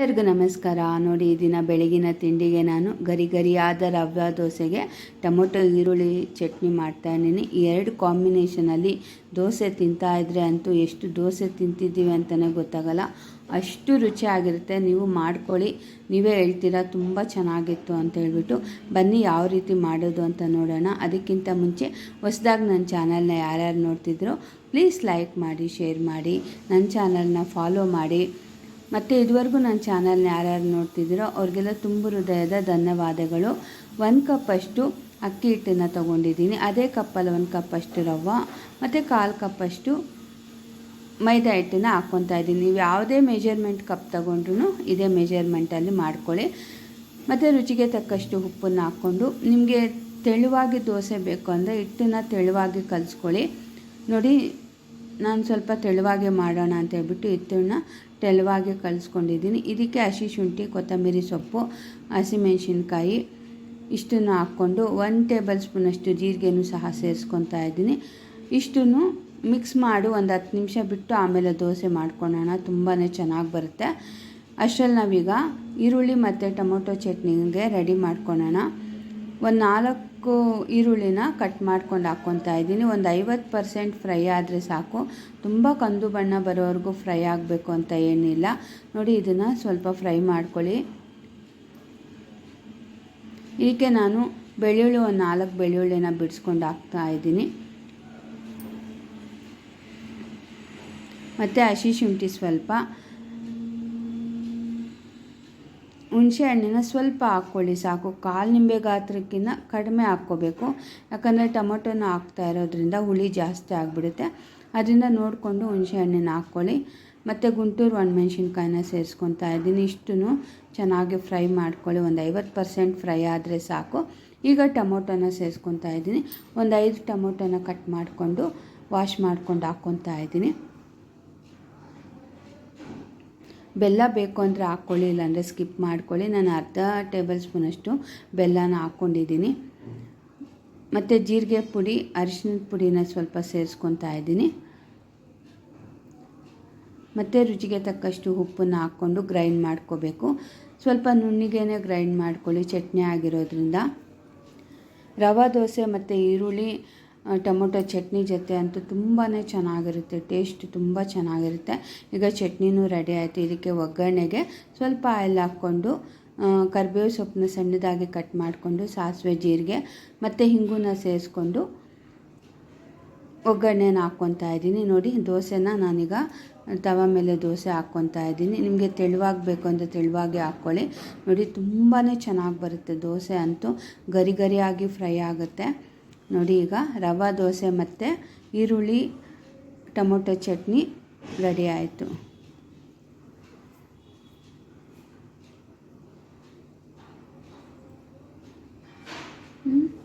ಎಲ್ಲರಿಗೂ ನಮಸ್ಕಾರ. ನೋಡಿ, ಈ ದಿನ ಬೆಳಗಿನ ತಿಂಡಿಗೆ ನಾನು ಗರಿ ಗರಿಯಾದ ರವೆ ದೋಸೆಗೆ ಟೊಮೊಟೊ, ಈರುಳ್ಳಿ ಚಟ್ನಿ ಮಾಡ್ತಾ ಇದ್ದೀನಿ. ಈ ಎರಡು ಕಾಂಬಿನೇಷನಲ್ಲಿ ದೋಸೆ ತಿಂತಾ ಇದ್ದರೆ ಅಂತೂ ಎಷ್ಟು ದೋಸೆ ತಿಂತಿದ್ದೀವಿ ಅಂತಲೇ ಗೊತ್ತಾಗಲ್ಲ. ಅಷ್ಟು ರುಚಿಯಾಗಿರುತ್ತೆ ನೀವು ಮಾಡ್ಕೊಳ್ಳಿ. ನೀವೇ ಹೇಳ್ತೀರಾ, ತುಂಬ ಚೆನ್ನಾಗಿತ್ತು ಅಂತ ಹೇಳ್ಬಿಟ್ಟು ಬನ್ನಿ ಯಾವ ರೀತಿ ಮಾಡೋದು ಅಂತ ನೋಡೋಣ. ಅದಕ್ಕಿಂತ ಮುಂಚೆ ಹೊಸ್ದಾಗಿ ನನ್ನ ಚಾನಲ್ನ ಯಾರ್ಯಾರು ನೋಡ್ತಿದ್ರು, ಪ್ಲೀಸ್ ಲೈಕ್ ಮಾಡಿ, ಶೇರ್ ಮಾಡಿ. ನನ್ನ ಚಾನಲ್ನ ಫಾಲೋ ಮಾಡಿ. ಮತ್ತು ಇದುವರೆಗೂ ನನ್ನ ಚಾನಲ್ನ ಯಾರ್ಯಾರು ನೋಡ್ತಿದ್ದೀರೋ ಅವ್ರಿಗೆಲ್ಲ ತುಂಬ ಹೃದಯದ ಧನ್ಯವಾದಗಳು. ಒಂದು ಕಪ್ಪಷ್ಟು ಅಕ್ಕಿ ಹಿಟ್ಟನ್ನು ತೊಗೊಂಡಿದ್ದೀನಿ. ಅದೇ ಕಪ್ಪಲ್ಲಿ ಒಂದು ಕಪ್ಪಷ್ಟು ರವೆ, ಮತ್ತು ಕಾಲು ಕಪ್ಪಷ್ಟು ಮೈದಾ ಹಿಟ್ಟನ್ನು ಹಾಕ್ಕೊತಾ ಇದ್ದೀನಿ. ನೀವು ಯಾವುದೇ ಮೆಜರ್ಮೆಂಟ್ ಕಪ್ ತೊಗೊಂಡ್ರು ಇದೇ ಮೆಜರ್ಮೆಂಟಲ್ಲಿ ಮಾಡ್ಕೊಳ್ಳಿ. ಮತ್ತು ರುಚಿಗೆ ತಕ್ಕಷ್ಟು ಉಪ್ಪನ್ನು ಹಾಕ್ಕೊಂಡು ನಿಮಗೆ ತೆಳುವಾಗಿ ದೋಸೆ ಬೇಕು ಅಂದರೆ ಹಿಟ್ಟನ್ನು ತೆಳುವಾಗಿ ಕಲಿಸ್ಕೊಳ್ಳಿ. ನೋಡಿ ನಾನು ಸ್ವಲ್ಪ ತೆಳುವಾಗೆ ಮಾಡೋಣ ಅಂತ ಹೇಳ್ಬಿಟ್ಟು ಹಿಟ್ಟನ್ನು ತೆಳುವಾಗೆ ಕಲಿಸ್ಕೊಂಡಿದ್ದೀನಿ. ಇದಕ್ಕೆ ಹಸಿ ಶುಂಠಿ, ಕೊತ್ತಂಬರಿ ಸೊಪ್ಪು, ಹಸಿಮೆಣಸಿನ್ಕಾಯಿ ಇಷ್ಟನ್ನು ಹಾಕ್ಕೊಂಡು ಒನ್ ಟೇಬಲ್ ಸ್ಪೂನಷ್ಟು ಜೀರಿಗೆನೂ ಸಹ ಸೇರಿಸ್ಕೊತಾ ಇದ್ದೀನಿ. ಇಷ್ಟನ್ನು ಮಿಕ್ಸ್ ಮಾಡು ಒಂದು ಹತ್ತು ನಿಮಿಷ ಬಿಟ್ಟು ಆಮೇಲೆ ದೋಸೆ ಮಾಡ್ಕೊಳ್ಳೋಣ ತುಂಬಾ ಚೆನ್ನಾಗಿ ಬರುತ್ತೆ. ಅಷ್ಟರಲ್ಲಿ ನಾವೀಗ ಈರುಳ್ಳಿ ಮತ್ತು ಟೊಮೊಟೊ ಚಟ್ನಿಗೆ ರೆಡಿ ಮಾಡ್ಕೊಳ್ಳೋಣ ಒಂದು ನಾಲ್ಕು ಈರುಳ್ಳಿನ ಕಟ್ ಮಾಡ್ಕೊಂಡು ಹಾಕ್ಕೊತಾ ಇದ್ದೀನಿ. ಒಂದು ಐವತ್ತು ಪರ್ಸೆಂಟ್ ಫ್ರೈ ಆದರೆ ಸಾಕು. ತುಂಬ ಕಂದು ಬಣ್ಣ ಬರೋವರೆಗೂ ಫ್ರೈ ಆಗಬೇಕು ಅಂತ ಏನಿಲ್ಲ. ನೋಡಿ, ಇದನ್ನು ಸ್ವಲ್ಪ ಫ್ರೈ ಮಾಡ್ಕೊಳ್ಳಿ. ಇದಕ್ಕೆ ನಾನು ಬೆಳ್ಳುಳ್ಳಿ, ಒಂದು ನಾಲ್ಕು ಬೆಳ್ಳುಳ್ಳಿನ ಬಿಡಿಸ್ಕೊಂಡು ಹಾಕ್ತಾ ಇದ್ದೀನಿ. ಮತ್ತು ಹಸಿ ಶುಂಠಿ ಸ್ವಲ್ಪ. ಹುಣಸೆ ಹಣ್ಣಿನ ಸ್ವಲ್ಪ ಹಾಕ್ಕೊಳ್ಳಿ ಸಾಕು. ಕಾಲು ನಿಂಬೆ ಗಾತ್ರಕ್ಕಿಂತ ಕಡಿಮೆ ಹಾಕ್ಕೋಬೇಕು. ಯಾಕಂದರೆ ಟೊಮೊಟೊನ ಹಾಕ್ತಾ ಇರೋದ್ರಿಂದ ಹುಳಿ ಜಾಸ್ತಿ ಆಗಿಬಿಡುತ್ತೆ. ಅದರಿಂದ ನೋಡಿಕೊಂಡು ಹುಣಸೆ ಹಣ್ಣಿನ ಹಾಕ್ಕೊಳ್ಳಿ. ಮತ್ತು ಗುಂಟೂರು ಒಣಮೆಣ್ಸಿನ್ಕಾಯಿನ ಸೇರಿಸ್ಕೊತಾ ಇದ್ದೀನಿ. ಇಷ್ಟು ಚೆನ್ನಾಗಿ ಫ್ರೈ ಮಾಡ್ಕೊಳ್ಳಿ. ಒಂದು ಐವತ್ತು ಪರ್ಸೆಂಟ್ ಫ್ರೈ ಆದರೆ ಸಾಕು. ಈಗ ಟೊಮೊಟೊನ ಸೇರಿಸ್ಕೊತಾ ಇದ್ದೀನಿ. ಒಂದು ಐದು ಟೊಮೊಟೊನ ಕಟ್ ಮಾಡಿಕೊಂಡು ವಾಶ್ ಮಾಡ್ಕೊಂಡು ಹಾಕ್ಕೊತಾ ಇದ್ದೀನಿ. ಬೆಲ್ಲ ಬೇಕು ಅಂದರೆ ಹಾಕ್ಕೊಳ್ಳಿ, ಇಲ್ಲಾಂದರೆ ಸ್ಕಿಪ್ ಮಾಡ್ಕೊಳ್ಳಿ. ನಾನು ಅರ್ಧ ಟೇಬಲ್ ಸ್ಪೂನಷ್ಟು ಬೆಲ್ಲನ ಹಾಕ್ಕೊಂಡಿದ್ದೀನಿ. ಮತ್ತು ಜೀರಿಗೆ ಪುಡಿ ಅರಿಶಿನದ ಪುಡಿನ ಸ್ವಲ್ಪ ಸೇರಿಸ್ಕೊತಾ ಇದ್ದೀನಿ. ಮತ್ತು ರುಚಿಗೆ ತಕ್ಕಷ್ಟು ಉಪ್ಪನ್ನು ಹಾಕ್ಕೊಂಡು ಗ್ರೈಂಡ್ ಮಾಡ್ಕೋಬೇಕು. ಸ್ವಲ್ಪ ನುಣ್ಣಿಗೆನೆ ಗ್ರೈಂಡ್ ಮಾಡ್ಕೊಳ್ಳಿ, ಚಟ್ನಿ ಆಗಿರೋದ್ರಿಂದ. ರವಾ, ದೋಸೆ ಮತ್ತು ಈರುಳ್ಳಿ ಟೊಮೊಟೊ ಚಟ್ನಿ ಜೊತೆ ಅಂತೂ ತುಂಬಾ ಚೆನ್ನಾಗಿರುತ್ತೆ, ಟೇಸ್ಟ್ ತುಂಬ ಚೆನ್ನಾಗಿರುತ್ತೆ. ಈಗ ಚಟ್ನಿನೂ ರೆಡಿ ಆಯಿತು, ಇದಕ್ಕೆ ಒಗ್ಗರಣೆಗೆ ಸ್ವಲ್ಪ ಆಯಿಲ್ ಹಾಕ್ಕೊಂಡು ಕರಿಬೇವು ಸೊಪ್ಪನ್ನ ಸಣ್ಣದಾಗಿ ಕಟ್ ಮಾಡಿಕೊಂಡು, ಸಾಸಿವೆ ಜೀರಿಗೆ ಮತ್ತು ಹಿಂಗೂನ ಸೇರಿಸ್ಕೊಂಡು ಒಗ್ಗರಣೆನ ಹಾಕ್ಕೊತಾ ಇದ್ದೀನಿ. ನೋಡಿ, ದೋಸೆನ ನಾನೀಗ ತವ ಮೇಲೆ ದೋಸೆ ಹಾಕ್ಕೊತಾ ಇದ್ದೀನಿ. ನಿಮಗೆ ತೆಳುವಾಗಬೇಕು ಅಂತ ತೆಳುವಾಗಿ ಹಾಕ್ಕೊಳ್ಳಿ. ನೋಡಿ ತುಂಬಾ ಚೆನ್ನಾಗಿ ಬರುತ್ತೆ ದೋಸೆ ಅಂತೂ. ಗರಿ ಗರಿಯಾಗಿ ಫ್ರೈ ಆಗುತ್ತೆ. ನೋಡಿ ಈಗ ರವೆ ದೋಸೆ ಮತ್ತು ಈರುಳ್ಳಿ ಟೊಮೊಟೊ ಚಟ್ನಿ ರೆಡಿ ಆಯಿತು. ಹ್ಞೂ